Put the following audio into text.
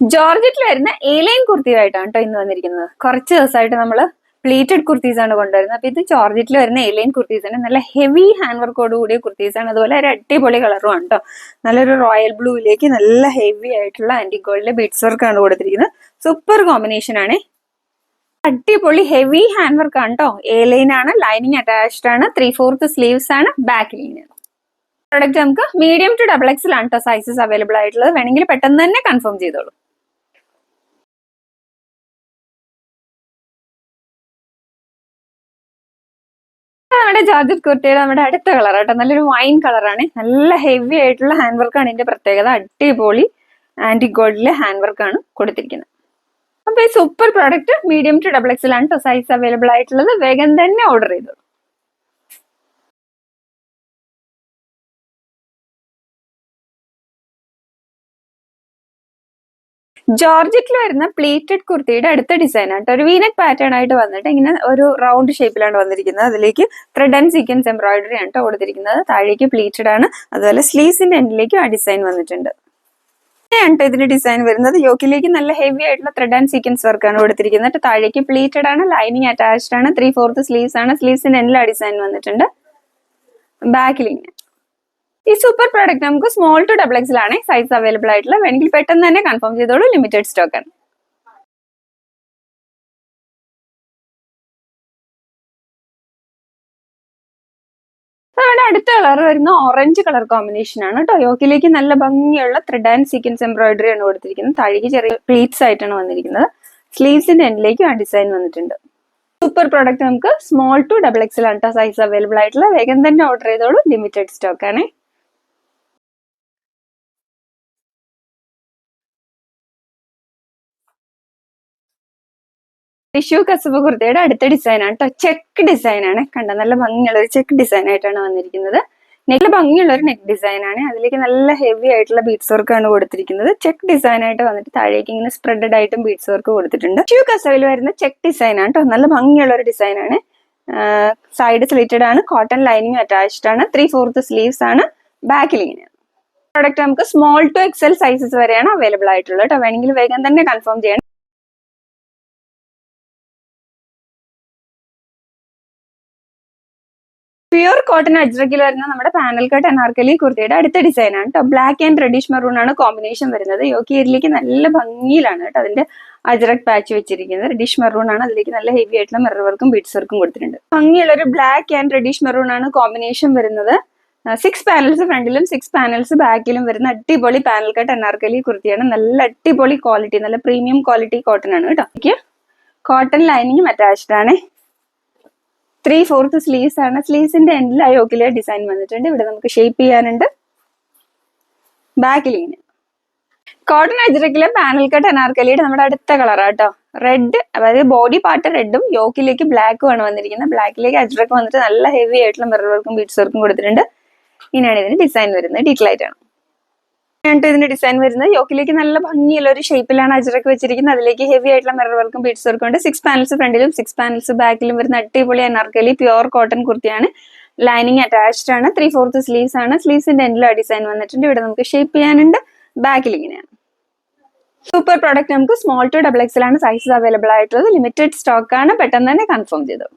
ജോർജറ്റിൽ വരുന്ന A-line line കുർത്തിയായിട്ടാണ് കേട്ടോ ഇന്ന് വന്നിരിക്കുന്നത്. കുറച്ച് ദിവസമായിട്ട് നമ്മൾ പ്ലീറ്റഡ് കുർത്തീസ് ആണ് കൊണ്ടുവരുന്നത്. അപ്പൊ ഇത് ജോർജറ്റിൽ വരുന്ന ഏലൈൻ ലൈൻ കുർത്തീസ് ആണ് നല്ല ഹെവി ഹാൻഡ് വർക്കോട് കൂടിയ കുർത്തീസ് ആണ്. അതുപോലെ ഒരു അടിപൊളി കളറും ആണ് കേട്ടോ നല്ലൊരു റോയൽ ബ്ലൂയിലേക്ക് നല്ല ഹെവി ആയിട്ടുള്ള ആന്റി ഗോൾഡിലെ ബീഡ്സ് വർക്ക് ആണ് കൊടുത്തിരിക്കുന്നത്. സൂപ്പർ കോമ്പിനേഷൻ ആണ്. അടിപൊളി ഹെവി ഹാൻഡ് വർക്ക് ആണ് കേട്ടോ ഏലൈൻ ലൈൻ ആണ് ലൈനിങ് അറ്റാച്ച്ഡ് ആണ് ത്രീ ഫോർത്ത് സ്ലീവ്സ് ആണ് ബാക്ക് ലൈൻ പ്രൊഡക്റ്റ് നമുക്ക് മീഡിയം ടു ഡബിൾ എക്സിലാണ് കേട്ടോ സൈസസ് അവൈലബിൾ ആയിട്ടുള്ളത്. വേണമെങ്കിൽ പെട്ടെന്ന് തന്നെ കൺഫേം ചെയ്തോളൂ. നമ്മുടെ ജോർജറ്റ് കുർത്തിയുടെ നമ്മുടെ അടുത്ത കളർ കേട്ടോ. നല്ലൊരു വൈൻ കളറാണ് നല്ല ഹെവി ആയിട്ടുള്ള ഹാൻഡ് വർക്കാണ് ഇതിന്റെ പ്രത്യേകത. അടിപൊളി ആന്റി ഗോൾഡിലെ ഹാൻഡ് വർക്കാണ് കൊടുത്തിരിക്കുന്നത്. അപ്പൊ ഈ super product medium to double എക്സിലാണ് size available ആയിട്ടുള്ളത്. വേഗം തന്നെ ഓർഡർ ചെയ്തോളൂ. ജോർജറ്റിൽ വരുന്ന പ്ലേറ്റഡ് കുർത്തിയുടെ അടുത്ത ഡിസൈൻ ആട്ടോ ഒരു വീനക് പാറ്റേൺ ആയിട്ട് വന്നിട്ട് ഇങ്ങനെ ഒരു റൗണ്ട് ഷേപ്പിലാണ് വന്നിരിക്കുന്നത്. അതിലേക്ക് ത്രെഡ് ആൻഡ് സീക്വൻസ് എംബ്രോയിഡറി ആണ് കൊടുത്തിരിക്കുന്നത്. താഴേക്ക് പ്ലീറ്റഡ് ആണ്. അതുപോലെ സ്ലീവ്സിന്റെ എൻഡിലേക്കും ആ ഡിസൈൻ വന്നിട്ടുണ്ട്. ാണ് ഇതിന്റെ ഡിസൈൻ വരുന്നത്. യോക്കിലേക്ക് നല്ല ഹെവി ആയിട്ടുള്ള ത്രെഡ് ആൻഡ് സീക്വൻസ് വർക്ക് ആണ് കൊടുത്തിരിക്കുന്നത്. താഴേക്ക് പ്ലീറ്റഡ് ആണ്. ലൈനിങ് അറ്റാച്ച്ഡ് ആണ്. ത്രീ ഫോർത്ത് സ്ലീവ്സ് ആണ്. സ്ലീവ്സിന്റെ എൻഡിൽ ഡിസൈൻ വന്നിട്ടുണ്ട്. ബാക്കിൽ ഇങ്ങനെ ഈ സൂപ്പർ പ്രോഡക്റ്റ് നമുക്ക് സ്മോൾ ടു ഡബിൾ എക്സിലാണ് സൈസ് അവൈലബിൾ ആയിട്ടുള്ള വേണമെങ്കിൽ പെട്ടെന്ന് തന്നെ കൺഫേം ചെയ്തോളൂ ലിമിറ്റഡ് സ്റ്റോക്ക് ആണ്. അടുത്ത കളർ വരുന്ന ഓറഞ്ച് കളർ കോമ്പിനേഷൻ ആണ് കേട്ടോ. യോക്കിലേക്ക് നല്ല ഭംഗിയുള്ള ത്രെഡ് ആൻഡ് സീക്വൻസ് എംബ്രോയിഡറി ആണ് കൊടുത്തിരിക്കുന്നത്. താഴേക്ക് ചെറിയ പ്ലീറ്റ്സ് ആയിട്ടാണ് വന്നിരിക്കുന്നത്. സ്ലീവ്സിന്റെ എൻഡിലേക്കും ആ ഡിസൈൻ വന്നിട്ടുണ്ട്. സൂപ്പർ പ്രോഡക്റ്റ് നമുക്ക് സ്മോൾ ടു ഡബിൾ എക്സൽ ആണ് സൈസ് അവൈലബിൾ ആയിട്ടുള്ള വേഗം തന്നെ ഓർഡർ ചെയ്തോളൂ. ലിമിറ്റഡ് സ്റ്റോക്ക് ആണ്. ടിഷ്യൂ കസവ് കുർത്തയുടെ അടുത്ത ഡിസൈൻ ആണ് കേട്ടോ ചെക്ക് ഡിസൈൻ ആണ്. കണ്ട? നല്ല ഭംഗിയുള്ള ഒരു ചെക്ക് ഡിസൈൻ ആയിട്ടാണ് വന്നിരിക്കുന്നത്. നെക്കിൽ ഭംഗിയുള്ള ഒരു നെക്ക് ഡിസൈൻ ആണ്. അതിലേക്ക് നല്ല ഹെവി ആയിട്ടുള്ള ബീഡ്സ് ആണ് കൊടുത്തിരിക്കുന്നത്. ചെക്ക് ഡിസൈൻ ആയിട്ട് വന്നിട്ട് താഴേക്ക് ഇങ്ങനെ സ്പ്രെഡഡ് ആയിട്ടും ബീഡ്സ് വർക്ക് കൊടുത്തിട്ടുണ്ട്. ടിഷ്യൂ കസവിൽ വരുന്ന ചെക്ക് ഡിസൈൻ ആണ് കേട്ടോ നല്ല ഭംഗിയുള്ള ഒരു ഡിസൈൻ ആണ്. സൈഡ് സ്ലിറ്റഡ് ആണ്. കോട്ടൺ ലൈനിങ് അറ്റാച്ച്ഡ് ആണ്. ത്രീ ഫോർത്ത് സ്ലീവ്സ് ആണ്. ബാക്കിൽ ഇങ്ങനെ. പ്രോഡക്റ്റ് നമുക്ക് സ്മോൾ ടു എക്സൽ സൈസസ് വരെയാണ് അവൈലബിൾ ആയിട്ടുള്ളത് കേട്ടോ വേണമെങ്കിൽ വേഗം തന്നെ കൺഫേം ചെയ്യണം. പ്യുർ കോട്ടൺ അജ്രക്കിൽ വരുന്ന നമ്മുടെ പാനൽ കട്ട് അനാർക്കലി കുർത്തിയുടെ അടുത്ത ഡിസൈൻ ആണ് കേട്ടോ ബ്ലാക്ക് ആൻഡ് റെഡിഷ് മെറൂൺ ആണ് കോമ്പിനേഷൻ വരുന്നത്. യോക്കിയരിലേക്ക് നല്ല ഭംഗിയിലാണ് കേട്ടോ അതിന്റെ അജ്രക് പാച്ച് വെച്ചിരിക്കുന്നത്. റെഡിഷ് മെറൂൺ ആണ്. അതിലേക്ക് നല്ല ഹെവി ആയിട്ടുള്ള മിറർ വർക്കും ബീഡ്സ് വർക്കും കൊടുത്തിട്ടുണ്ട്. ഭംഗിയുള്ള ഒരു ബ്ലാക്ക് ആൻഡ് റെഡിഷ് മെറൂൺ ആണ് കോമ്പിനേഷൻ വരുന്നത്. സിക്സ് പാനൽസ് ഫ്രണ്ടിലും സിക്സ് പാനൽസ് ബാക്കിലും വരുന്ന അടിപൊളി പാനൽ കട്ട് അനാർക്കലി കുർത്തിയാണ്. നല്ല അടിപൊളി ക്വാളിറ്റി നല്ല പ്രീമിയം ക്വാളിറ്റി കോട്ടൺ ആണ് കേട്ടോ കോട്ടൺ ലൈനിങ്ങും അറ്റാച്ച്ഡ് ആണ്. ത്രീ ഫോർത്ത് സ്ലീവ്സ് ആണ്. സ്ലീവ്സിന്റെ എൻഡിൽ ആ ഡിസൈൻ വന്നിട്ടുണ്ട്. ഇവിടെ നമുക്ക് ഷേപ്പ് ചെയ്യാനുണ്ട്. ബാക്കിൽ കോട്ടൺ അജ്രക്കിലെ പാനൽ കട്ട് അനാർക്കലിയുടെ നമ്മുടെ അടുത്ത കളറാട്ടോ റെഡ് അതായത് ബോഡി പാർട്ട് റെഡും യോക്കിലേക്ക് ബ്ലാക്കും ആണ് വന്നിരിക്കുന്നത്. ബ്ലാക്കിലേക്ക് അജ്രക്ക് വന്നിട്ട് നല്ല ഹെവി ആയിട്ടുള്ള മിറർ വർക്കും ബീഡ്സ് വർക്കും കൊടുത്തിട്ടുണ്ട്. ഇനിയാണ് ഇതിന് ഡിസൈൻ വരുന്നത്. ഡീറ്റൈൽ ആണ് ാണ് ഇതിന്റെ ഡിസൈൻ വരുന്നത്. യോക്കിലേക്ക് നല്ല ഭംഗിയുള്ള ഒരു ഷേപ്പിലാണ് അജറക്ക് വെച്ചിരിക്കുന്നത്. അതിലേക്ക് ഹെവി ആയിട്ടുള്ള മിറർ വർക്കും ബീഡ്സ് വർക്കും ഉണ്ട്. സിക്സ് പാനൽസ് ഫ്രണ്ടിലും സിക്സ് പാനൽസ് ബാക്കിലും വരുന്ന അടിപൊളി അനർക്കലി പ്യുവർ കോട്ടൺ കുർത്തിയാണ്. ലൈനിങ് അറ്റാച്ച്ഡ് ആണ്. ത്രീ ഫോർത്ത് സ്ലീവ്സ് ആണ്. സ്ലീവ്സിന്റെ എൻഡിലും ആ ഡിസൈൻ വന്നിട്ടുണ്ട്. ഇവിടെ നമുക്ക് ഷേപ്പ് ചെയ്യാനുണ്ട്. ബാക്കിൽ ഇങ്ങനെയാണ്. സൂപ്പർ പ്രോഡക്റ്റ് നമുക്ക് സ്മോൾ ടു ഡബിൾ എക്സൽ ആണ് സൈസസ് അവൈലബിൾ ആയിട്ടുള്ളത്. ലിമിറ്റഡ് സ്റ്റോക്ക് ആണ്. പെട്ടെന്ന് തന്നെ കൺഫേം ചെയ്തോളൂ